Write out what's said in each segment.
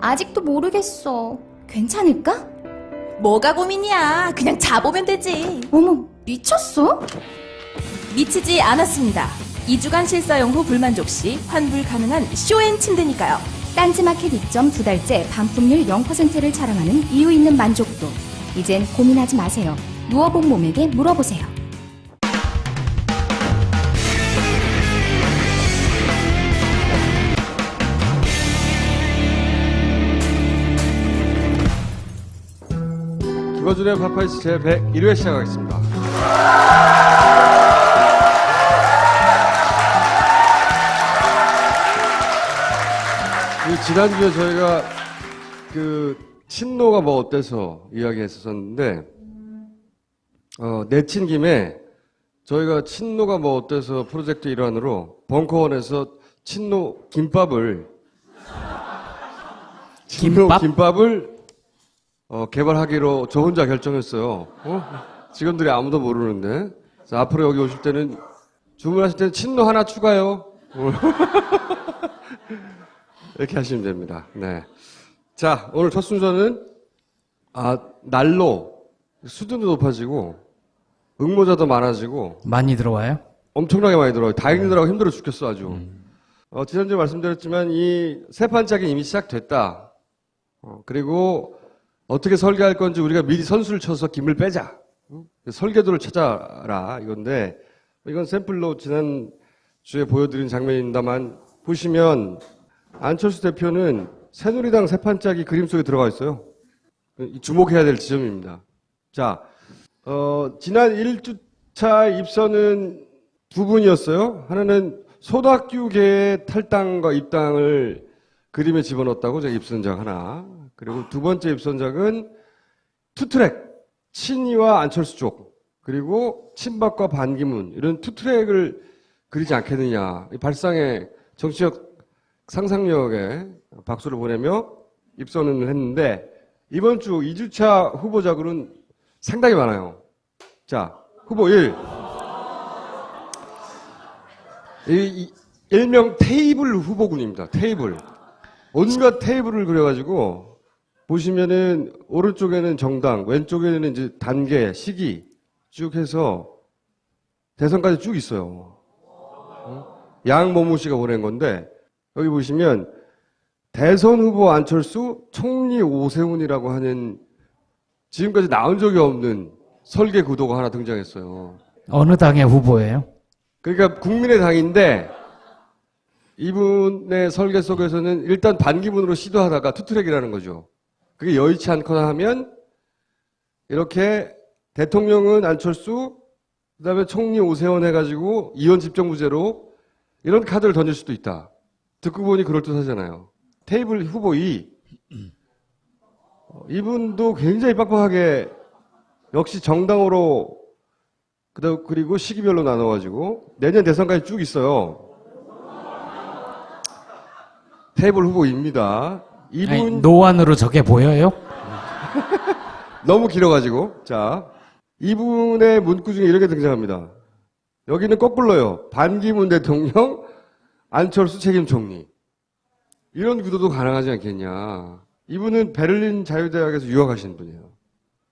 아직도 모르겠어. 괜찮을까? 뭐가 고민이야. 그냥 자보면 되지. 어머, 미쳤어? 미치지 않았습니다. 2주간 실사용 후 불만족 시 환불 가능한 쇼앤 침대니까요. 딴지마켓 입점 두 달째 반품률 0%를 자랑하는 이유 있는 만족도. 이젠 고민하지 마세요. 누워본 몸에게 물어보세요. 김어준의 파파이스 제 101회 시작하겠습니다. 그 지난주에 저희가 그 친노가 뭐 어때서 이야기했었는데 어, 내친 김에 저희가 친노가 뭐 어때서 프로젝트 일환으로 벙커원에서 친노 김밥을 친노 김밥? 김밥을 어, 개발하기로 저 혼자 결정했어요. 어? 직원들이 아무도 모르는데. 그래서 앞으로 여기 오실 때는 주문하실 때는 친노 하나 추가요. 어. 이렇게 하시면 됩니다. 네. 자, 오늘 첫 순서는 아, 날로 수준도 높아지고 응모자도 많아지고 많이 들어와요? 엄청나게 많이 들어요. 다행이더라고 힘들어 죽겠어 아주. 어, 지난주에 말씀드렸지만 이 세 판짝이 이미 시작됐다. 어, 그리고 어떻게 설계할 건지 우리가 미리 선수를 쳐서 김을 빼자. 응? 설계도를 찾아라 이건데 이건 샘플로 지난 주에 보여드린 장면입니다만 보시면 안철수 대표는 새누리당 세 판짝이 그림 속에 들어가 있어요. 이 주목해야 될 지점입니다. 자, 어, 지난 1주차 입선은 두 분이었어요. 하나는 소다큐계의 탈당과 입당을 그림에 집어넣었다고 제가 입선작 하나. 그리고 두 번째 입선작은 투트랙. 친이와 안철수 쪽. 그리고 친박과 반기문. 이런 투트랙을 그리지 않겠느냐. 이 발상의 정치적 상상력에 박수를 보내며 입선을 했는데 이번 주 2주차 후보작으로는 상당히 많아요. 자, 후보 1. 이, 이 일명 테이블 후보군입니다. 테이블. 온갖 테이블을 그려가지고 보시면은 오른쪽에는 정당, 왼쪽에는 이제 단계, 시기 쭉 해서 대선까지 쭉 있어요. 어? 양모모 씨가 보낸 건데 여기 보시면 대선 후보 안철수, 총리 오세훈이라고 하는 지금까지 나온 적이 없는 설계 구도가 하나 등장했어요. 어느 당의 후보예요? 그러니까 국민의 당인데 이분의 설계 속에서는 일단 반기문으로 시도하다가 투트랙이라는 거죠. 그게 여의치 않거나 하면 이렇게 대통령은 안철수, 그 다음에 총리 오세훈 해가지고 이원 집정부제로 이런 카드를 던질 수도 있다. 듣고 보니 그럴듯하잖아요. 테이블 후보 2. 어, 이분도 굉장히 빡빡하게 역시 정당으로 그리고 시기별로 나눠가지고 내년 대선까지 쭉 있어요. 테이블 후보입니다. 이분 아니, 노안으로 저게 보여요? 너무 길어가지고 자 이분의 문구 중에 이렇게 등장합니다. 여기는 거꾸로요. 반기문 대통령, 안철수 책임 총리 이런 구도도 가능하지 않겠냐. 이분은 베를린 자유대학에서 유학하신 분이에요.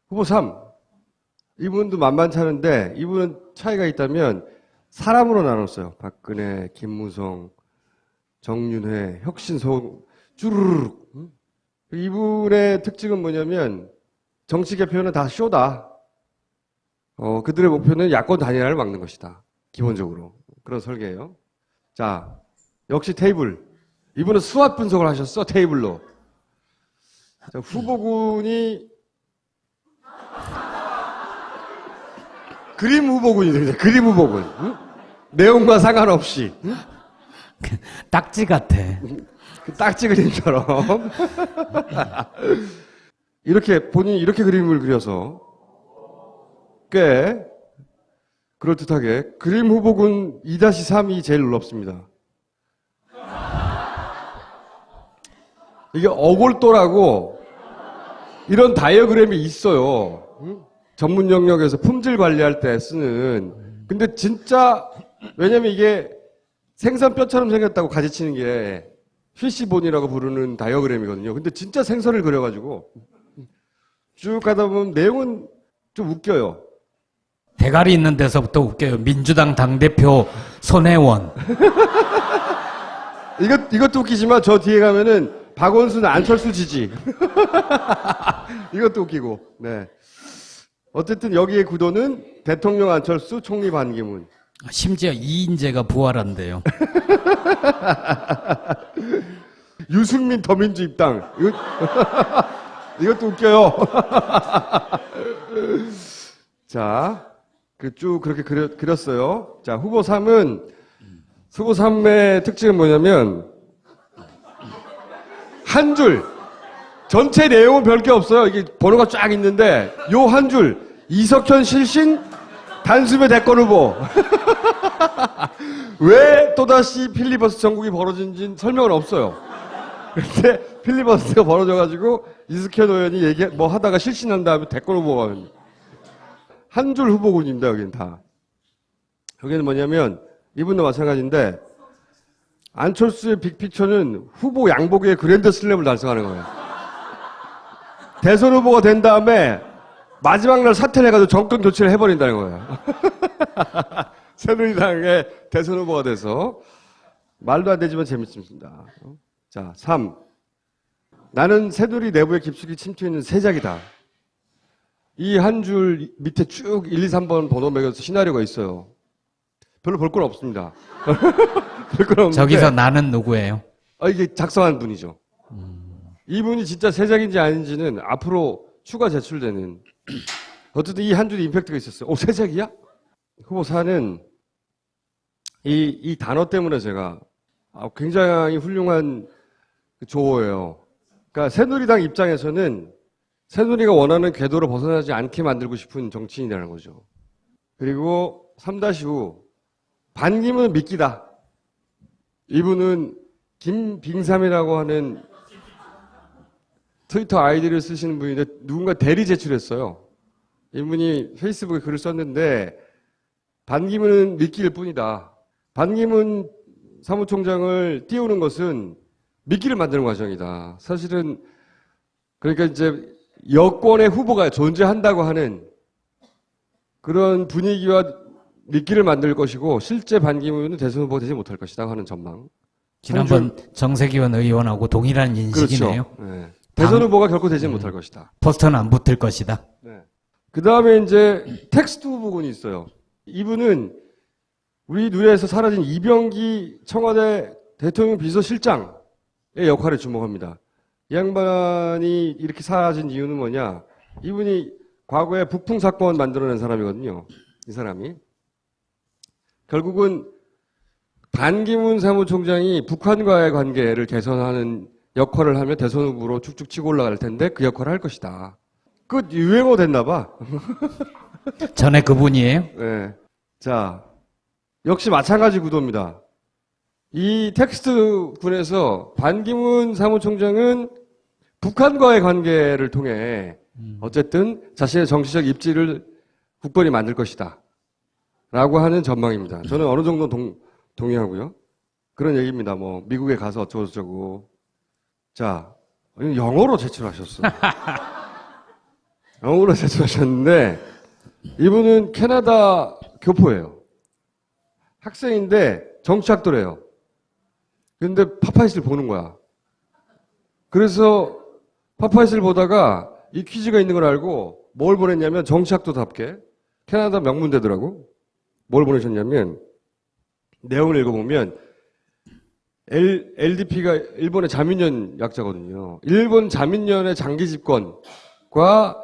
후보 3. 이분도 만만치 않은데 이분은 차이가 있다면 사람으로 나눴어요. 박근혜, 김무성, 정윤회, 혁신소 쭈르륵. 응? 이분의 특징은 뭐냐면 정치 개표는 다 쇼다. 어, 그들의 목표는 야권 단일화를 막는 것이다. 기본적으로. 그런 설계예요. 자, 역시 테이블. 이분은 수학 분석을 하셨어, 테이블로. 자, 후보군이 그림 후보군이 됩니다. 그림 후보군. 응? 내용과 상관없이. 응? 딱지 같아. 그 딱지 그림처럼. 이렇게, 본인이 이렇게 그림을 그려서 꽤 그럴듯하게 그림 후보군 2-3이 제일 놀랍습니다. 이게 어골도라고 이런 다이어그램이 있어요. 응? 전문 영역에서 품질 관리할 때 쓰는 근데 진짜 왜냐면 이게 생선뼈처럼 생겼다고 가지치는 게 피시본이라고 부르는 다이어그램이거든요. 근데 진짜 생선을 그려가지고 쭉 가다 보면 내용은 좀 웃겨요. 대가리 있는 데서부터 웃겨요. 민주당 당대표 손혜원. 이것, 이것도 웃기지만 저 뒤에 가면은 박원순 안철수 지지. 이것도 웃기고, 네. 어쨌든 여기의 구도는 대통령 안철수, 총리 반기문. 심지어 이인재가 부활한대요. 유승민 더민주 입당. 이것도 웃겨요. 자, 그 쭉 그렇게 그려, 그렸어요. 자, 후보 3은, 후보 3의 특징은 뭐냐면, 한 줄, 전체 내용은 별게 없어요. 이게 번호가 쫙 있는데, 요 한 줄, 이석현 실신 단숨에 대권 후보. 왜 또다시 필리버스 전국이 벌어진지는 설명은 없어요. 근데 필리버스가 벌어져가지고 이석현 의원이 얘기 뭐 하다가 실신한 다음에 대권 후보가 한줄 후보군입니다. 여기는 다. 여기는 뭐냐면 이분도 마찬가지인데 안철수의 빅픽처는 후보 양복의 그랜드 슬램을 달성하는 거예요. 대선 후보가 된 다음에 마지막 날 사퇴를 해가지고 정권 교체를 해버린다는 거예요. 새누리당의 대선 후보가 돼서 말도 안 되지만 재밌습니다. 자, 3. 나는 새누리 내부에 깊숙이 침투있는 세작이다. 이 한 줄 밑에 쭉 1, 2, 3번 번호 매겨서 시나리오가 있어요. 별로 볼 건 없습니다. 볼 건 없는데. 저기서 나는 누구예요? 아, 이게 작성한 분이죠. 이분이 진짜 세작인지 아닌지는 앞으로 추가 제출되는. 어쨌든 이 한 줄이 임팩트가 있었어요. 오, 세작이야? 후보 4는 이, 이 단어 때문에 제가 아, 굉장히 훌륭한 그 조어예요. 그러니까 새누리당 입장에서는 새누리가 원하는 궤도로 벗어나지 않게 만들고 싶은 정치인이라는 거죠. 그리고 3-후 반기문 믿기다. 이분은 김빙삼이라고 하는 트위터 아이디를 쓰시는 분인데 누군가 대리 제출했어요. 이분이 페이스북에 글을 썼는데 반기문은 믿기일 뿐이다. 반기문 사무총장을 띄우는 것은 미끼를 만드는 과정이다. 사실은 그러니까 이제 여권의 후보가 존재한다고 하는 그런 분위기와 미끼를 만들 것이고 실제 반기문은 대선 후보가 되지 못할 것이다 하는 전망. 지난번 정세기원 의원하고 동일한 인식이네요. 그렇죠. 네. 대선 당- 후보가 결코 되지 못할 것이다. 포스터는 안 붙을 것이다. 그 다음에 이제 텍스트 후보군이 있어요. 이분은 우리 누리에서 사라진 이병기 청와대 대통령 비서실장의 역할에 주목합니다. 이 양반이 이렇게 사라진 이유는 뭐냐? 이분이 과거에 북풍 사건 만들어낸 사람이거든요. 이 사람이. 결국은 반기문 사무총장이 북한과의 관계를 개선하는 역할을 하며 대선 후보로 쭉쭉 치고 올라갈 텐데 그 역할을 할 것이다. 끝 유행어 됐나 봐. 전에 그분이에요? 네. 자, 역시 마찬가지 구도입니다. 이 텍스트 군에서 반기문 사무총장은 북한과의 관계를 통해 어쨌든 자신의 정치적 입지를 국권이 만들 것이다. 라고 하는 전망입니다. 저는 어느 정도 동, 동의하고요. 그런 얘기입니다. 뭐, 미국에 가서 어쩌고저쩌고. 자, 영어로 제출하셨어. 영어로 제출하셨는데, 이분은 캐나다 교포예요. 학생인데 정치학도래요. 근데 파파이스를 보는 거야. 그래서 파파이스를 보다가 이 퀴즈가 있는 걸 알고 뭘 보냈냐면 정치학도답게 캐나다 명문대더라고. 뭘 보내셨냐면 내용을 읽어보면 L, LDP가 일본의 자민련 약자거든요. 일본 자민련의 장기 집권과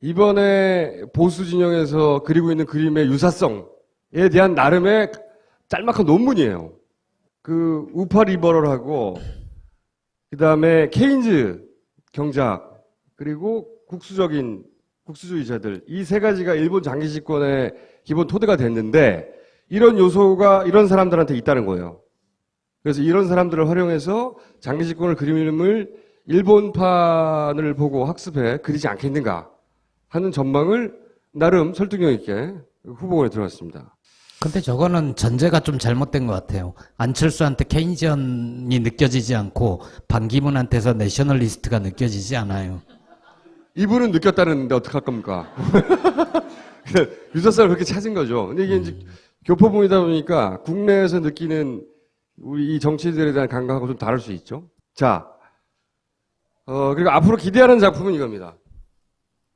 이번에 보수 진영에서 그리고 있는 그림의 유사성에 대한 나름의 짤막한 논문이에요. 그 우파 리버럴하고 그 다음에 케인즈 경작 그리고 국수적인 국수주의자들 이 세 가지가 일본 장기 집권의 기본 토대가 됐는데 이런 요소가 이런 사람들한테 있다는 거예요. 그래서 이런 사람들을 활용해서 장기 집권을 그림을 일본판을 보고 학습해 그리지 않겠는가 하는 전망을 나름 설득력 있게 후보군에 들어갔습니다. 근데 저거는 전제가 좀 잘못된 것 같아요. 안철수한테 케인지언이 느껴지지 않고 반기문한테서 내셔널리스트가 느껴지지 않아요. 이분은 느꼈다는데 어떡할 겁니까? 유사성을 그렇게 찾은 거죠. 근데 이게 이제 교포분이다 보니까 국내에서 느끼는 우리 이 정치인들에 대한 감각하고 좀 다를 수 있죠. 자, 어, 그리고 앞으로 기대하는 작품은 이겁니다.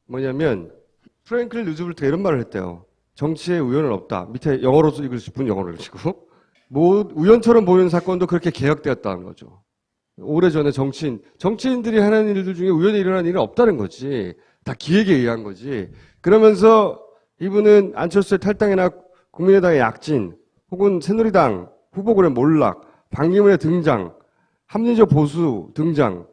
뭐냐면, 프랭클 루즈벨트가 이런 말을 했대요. 정치에 우연은 없다. 밑에 영어로 읽으실 분 영어로 읽으시고. 뭐, 우연처럼 보이는 사건도 그렇게 개혁되었다는 거죠. 오래전에 정치인, 정치인들이 하는 일들 중에 우연히 일어난 일은 없다는 거지. 다 기획에 의한 거지. 그러면서 이분은 안철수의 탈당이나 국민의당의 약진, 혹은 새누리당 후보군의 몰락, 반기문의 등장, 합리적 보수 등장,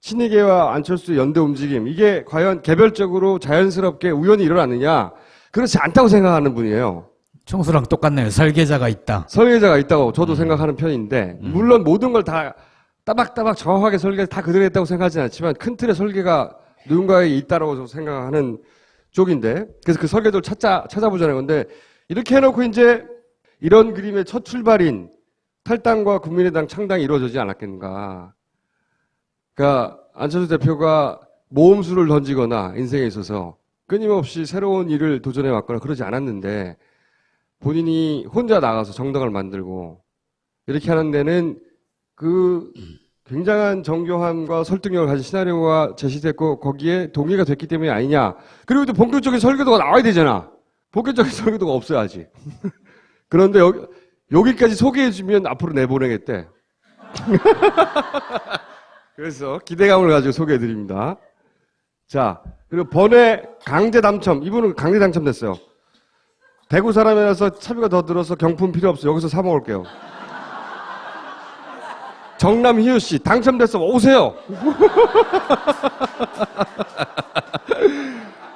친이계와 안철수 연대 움직임, 이게 과연 개별적으로 자연스럽게 우연히 일어났느냐? 그렇지 않다고 생각하는 분이에요. 총수랑 똑같네요. 설계자가 있다. 설계자가 있다고 저도 생각하는 편인데 물론 모든 걸 다 따박따박 정확하게 설계 다 그대로 했다고 생각하지는 않지만 큰 틀의 설계가 누군가에 있다라고 생각하는 쪽인데 그래서 그 설계도를 찾자 찾아보자는 건데 이렇게 해놓고 이제 이런 그림의 첫 출발인 탈당과 국민의당 창당이 이루어지지 않았겠는가. 그러니까 안철수 대표가 모험수를 던지거나 인생에 있어서 끊임없이 새로운 일을 도전해 왔거나 그러지 않았는데 본인이 혼자 나가서 정당을 만들고 이렇게 하는 데는 그 굉장한 정교함과 설득력을 가진 시나리오가 제시됐고 거기에 동의가 됐기 때문이 아니냐. 그리고 또 본격적인 설계도가 나와야 되잖아. 본격적인 설계도가 없어야지. 그런데 여기, 여기 까지 소개해주면 앞으로 내보내겠대. 그래서 기대감을 가지고 소개해드립니다. 자, 그리고 번외 강제 당첨. 이분은 강제 당첨됐어요. 대구 사람이라서 차비가 더 들어서 경품 필요 없어. 여기서 사 먹을게요. 정남 희우 씨 당첨됐어. 오세요.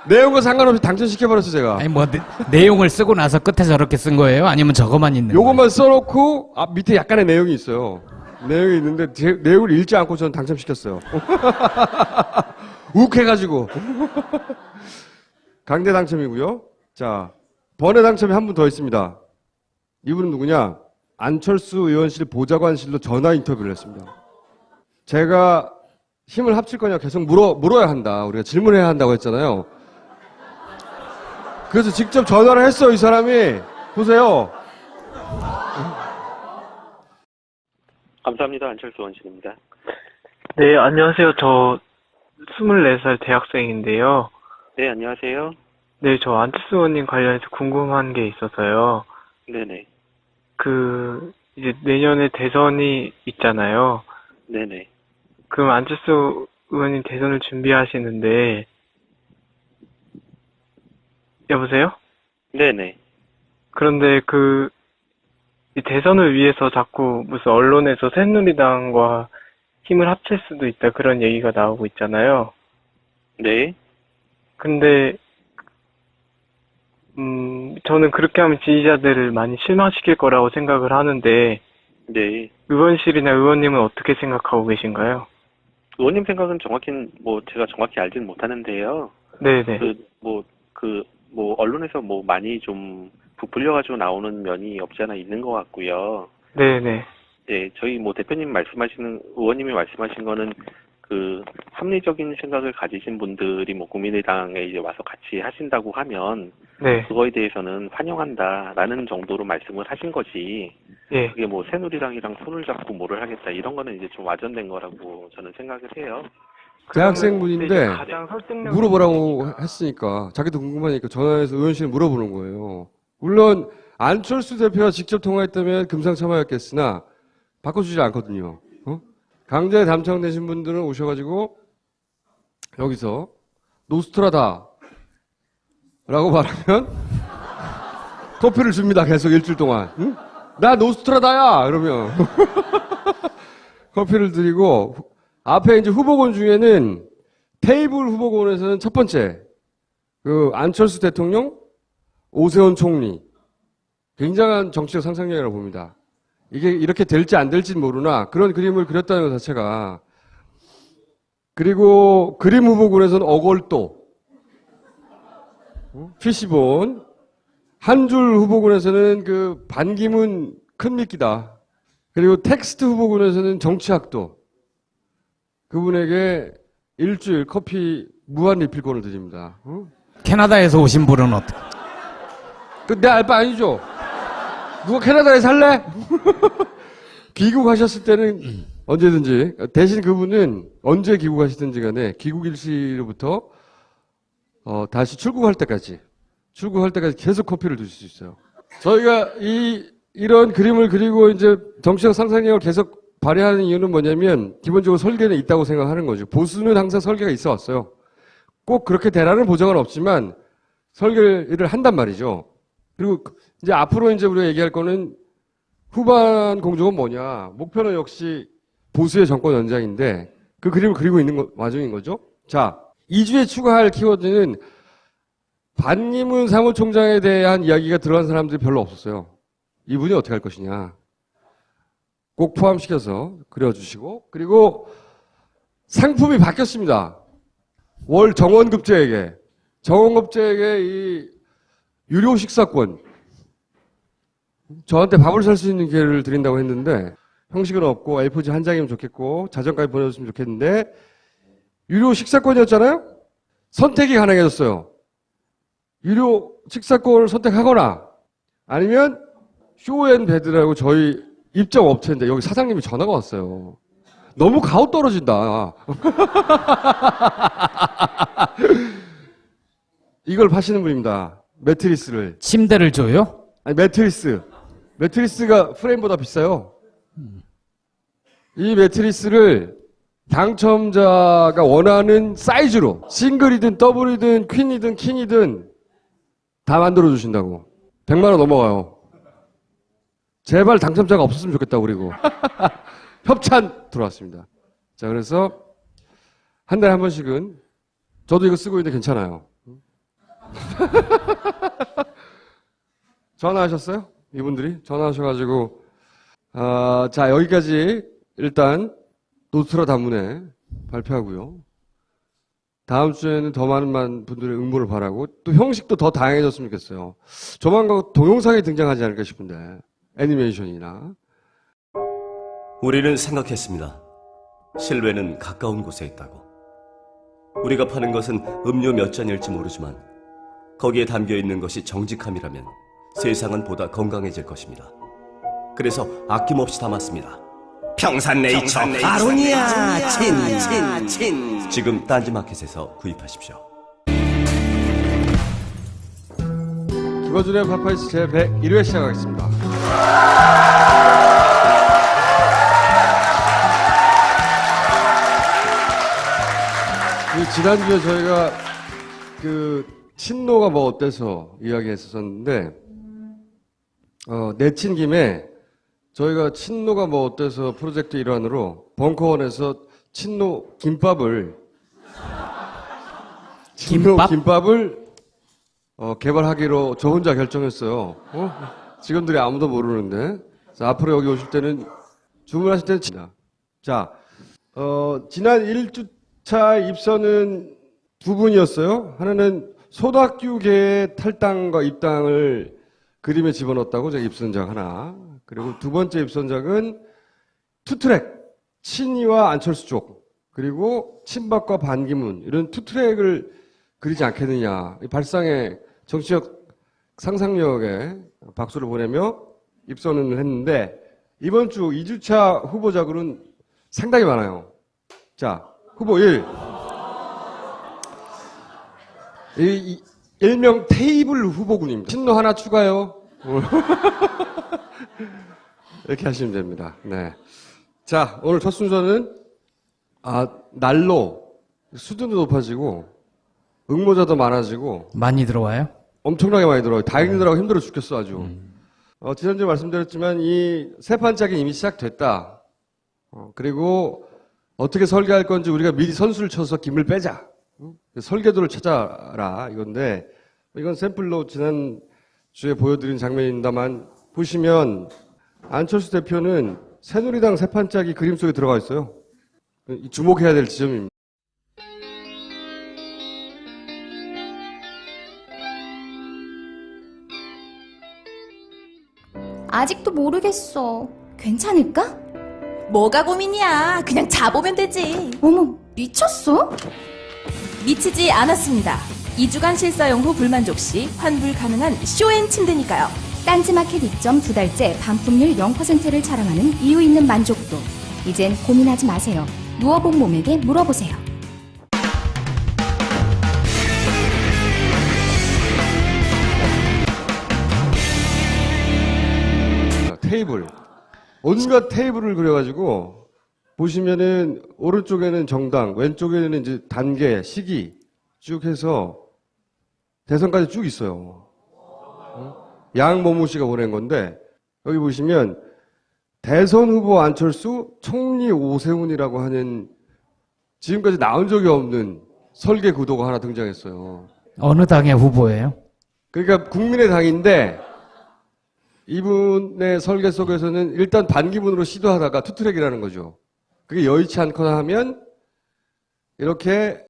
내용과 상관없이 당첨시켜버렸어 제가. 아니 뭐 내, 내용을 쓰고 나서 끝에 저렇게 쓴 거예요? 아니면 저거만 있는 거예요? 요것만 써놓고 아, 밑에 약간의 내용이 있어요. 내용이 있는데 제, 내용을 읽지 않고 저는 당첨시켰어요. 욱해가지고 강대 당첨이고요. 자 번외 당첨이 한 분 더 있습니다. 이분은 누구냐? 안철수 의원실 보좌관실로 전화 인터뷰를 했습니다. 제가 힘을 합칠 거냐 계속 물어 물어야 한다. 우리가 질문해야 한다고 했잖아요. 그래서 직접 전화를 했어요, 이 사람이. 보세요. 감사합니다. 안철수 원신입니다. 네, 안녕하세요. 저 24살 대학생인데요. 네, 안녕하세요. 네, 저 안철수 의원님 관련해서 궁금한 게 있어서요. 네네. 그, 이제 내년에 대선이 있잖아요. 네네. 그럼 안철수 의원님 대선을 준비하시는데, 여보세요? 네네. 그런데 그, 이 대선을 위해서 자꾸 무슨 언론에서 새누리당과 힘을 합칠 수도 있다 그런 얘기가 나오고 있잖아요. 네. 근데 음, 저는 그렇게 하면 지지자들을 많이 실망시킬 거라고 생각을 하는데 네. 의원실이나 의원님은 어떻게 생각하고 계신가요? 의원님 생각은 정확히, 뭐, 제가 정확히 알지는 못하는데요. 네네. 그, 뭐, 그, 뭐, 언론에서 뭐 많이 좀 부풀려 가지고 나오는 면이 없지 않아 있는 것 같고요. 네네. 네, 저희 뭐 대표님 말씀하시는, 의원님이 말씀하신 거는 그 합리적인 생각을 가지신 분들이 뭐 국민의당에 이제 와서 같이 하신다고 하면 네. 그거에 대해서는 환영한다라는 정도로 말씀을 하신 거지. 예. 그게 뭐 새누리당이랑 손을 잡고 뭐를 하겠다 이런 거는 이제 좀 와전된 거라고 저는 생각을 해요. 대학생분인데 가장 설득력 물어보라고 했으니까 자기도 궁금하니까 전화해서 의원실에 물어보는 거예요. 물론 안철수 대표와 직접 통화했다면 금상첨화였겠으나 바꿔주지 않거든요. 어? 강제 당첨되신 분들은 오셔가지고 여기서 노스트라다 라고 말하면 커피를 줍니다. 계속 일주일 동안. 응? 나 노스트라다야! 그러면 커피를 드리고 앞에 이제 후보군 중에는 테이블 후보군에서는 첫 번째 그 안철수 대통령, 오세훈 총리 굉장한 정치적 상상력이라고 봅니다. 이게 이렇게 될지 안 될지는 모르나 그런 그림을 그렸다는 것 자체가 그리고 그림 후보군에서는 어골도, 어? 피시본, 한 줄 후보군에서는 그 반기문 큰 미끼다. 그리고 텍스트 후보군에서는 정치학도 그분에게 일주일 커피 무한 리필권을 드립니다. 어? 캐나다에서 오신 분은 어떻게? 그 내 알바 아니죠? 누가 캐나다에 살래? 귀국하셨을 때는 언제든지 대신 그분은 언제 귀국하시든지 간에 귀국 일시로부터 어, 다시 출국할 때까지 출국할 때까지 계속 커피를 드실 수 있어요. 저희가 이 이런 그림을 그리고 이제 정치적 상상력을 계속 발휘하는 이유는 뭐냐면 기본적으로 설계는 있다고 생각하는 거죠. 보수는 항상 설계가 있어 왔어요. 꼭 그렇게 되라는 보장은 없지만 설계를 한단 말이죠. 그리고 이제 앞으로 이제 우리가 얘기할 거는 후반 공정은 뭐냐. 목표는 역시 보수의 정권 연장인데 그 그림을 그리고 있는 거, 와중인 거죠. 자, 2주에 추가할 키워드는 반기문 사무총장에 대한 이야기가 들어간 사람들이 별로 없었어요. 이분이 어떻게 할 것이냐. 꼭 포함시켜서 그려주시고 그리고 상품이 바뀌었습니다. 월 정원급제에게 정원급제에게 이 유료 식사권 저한테 밥을 살 수 있는 기회를 드린다고 했는데 형식은 없고 A4지 한 장이면 좋겠고 자전까지 보내줬으면 좋겠는데 유료 식사권이었잖아요. 선택이 가능해졌어요. 유료 식사권을 선택하거나 아니면 쇼앤베드라고 저희 입점 업체인데 여기 사장님이 전화가 왔어요. 너무 가오 떨어진다. 이걸 파시는 분입니다. 매트리스를. 침대를 줘요? 아니, 매트리스. 매트리스가 프레임보다 비싸요. 이 매트리스를 당첨자가 원하는 사이즈로 싱글이든 더블이든 퀸이든 킹이든 다 만들어 주신다고. 100만 원 넘어가요. 제발 당첨자가 없었으면 좋겠다 그리고 협찬 들어왔습니다. 자 그래서 한 달에 한 번씩은 저도 이거 쓰고 있는데 괜찮아요. 전화하셨어요? 이분들이 전화하셔가지고 아, 자 여기까지 일단 노트라 단문에 발표하고요. 다음 주에는 더 많은 만 분들의 응모를 바라고 또 형식도 더 다양해졌으면 좋겠어요. 조만간 동영상이 등장하지 않을까 싶은데 애니메이션이나 우리는 생각했습니다. 실외는 가까운 곳에 있다고. 우리가 파는 것은 음료 몇 잔일지 모르지만 거기에 담겨 있는 것이 정직함이라면 세상은 보다 건강해질 것입니다. 그래서 아낌없이 담았습니다. 평산네이처 아로니아 친친친 지금 딴지마켓에서 구입하십시오. 김어준의 파파이스 제 101회 시작하겠습니다. 그 지난주에 저희가 그 친노가 뭐 어때서 이야기했었는데 어, 내친 김에 저희가 친노가 뭐 어때서 프로젝트 일환으로 벙커원에서 친노 김밥을 친노 김밥? 김밥을 어, 개발하기로 저 혼자 결정했어요. 어? 직원들이 아무도 모르는데. 자, 앞으로 여기 오실 때는 주문하실 때는 자, 자, 어, 지난 1주차 입선은 두 분이었어요. 하나는 소다큐계의 탈당과 입당을 그림에 집어넣었다고 제가 입선작 하나. 그리고 두 번째 입선작은 투트랙, 친이와 안철수 쪽. 그리고 친박과 반기문. 이런 투트랙을 그리지 않겠느냐. 이 발상의 정치적 상상력에 박수를 보내며 입선을 했는데 이번 주 2주차 후보작으로는 상당히 많아요. 자, 후보 1. 이, 이, 일명 테이블 후보군입니다. 신노 하나 추가요. 이렇게 하시면 됩니다. 네. 자, 오늘 첫 순서는 아, 날로 수준도 높아지고 응모자도 많아지고 많이 들어와요? 엄청나게 많이 들어요. 다행이더라고 힘들어 죽겠어 아주. 어, 지난주에 말씀드렸지만 이 세 판짝이 이미 시작됐다. 어, 그리고 어떻게 설계할 건지 우리가 미리 선수를 쳐서 김을 빼자. 응? 설계도를 찾아라 이건데 이건 샘플로 지난 주에 보여드린 장면입니다만 보시면 안철수 대표는 새누리당 세 판짝이 그림 속에 들어가 있어요. 이 주목해야 될 지점입니다. 아직도 모르겠어. 괜찮을까? 뭐가 고민이야. 그냥 자보면 되지. 어머, 미쳤어? 미치지 않았습니다. 2주간 실사용 후 불만족 시 환불 가능한 쇼앤 침대니까요. 딴지마켓 입점 두 달째 반품률 0%를 자랑하는 이유 있는 만족도. 이젠 고민하지 마세요. 누워본 몸에게 물어보세요. 테이블. 온갖 테이블을 그려가지고 보시면은 오른쪽에는 정당, 왼쪽에는 이제 단계, 시기 쭉 해서 대선까지 쭉 있어요. 어? 양모모 씨가 보낸 건데 여기 보시면 대선 후보 안철수, 총리 오세훈이라고 하는 지금까지 나온 적이 없는 설계 구도가 하나 등장했어요. 어느 당의 후보예요? 그러니까 국민의 당인데 이분의 설계 속에서는 일단 반기문으로 시도하다가 투트랙이라는 거죠. 그게 여의치 않거나 하면 이렇게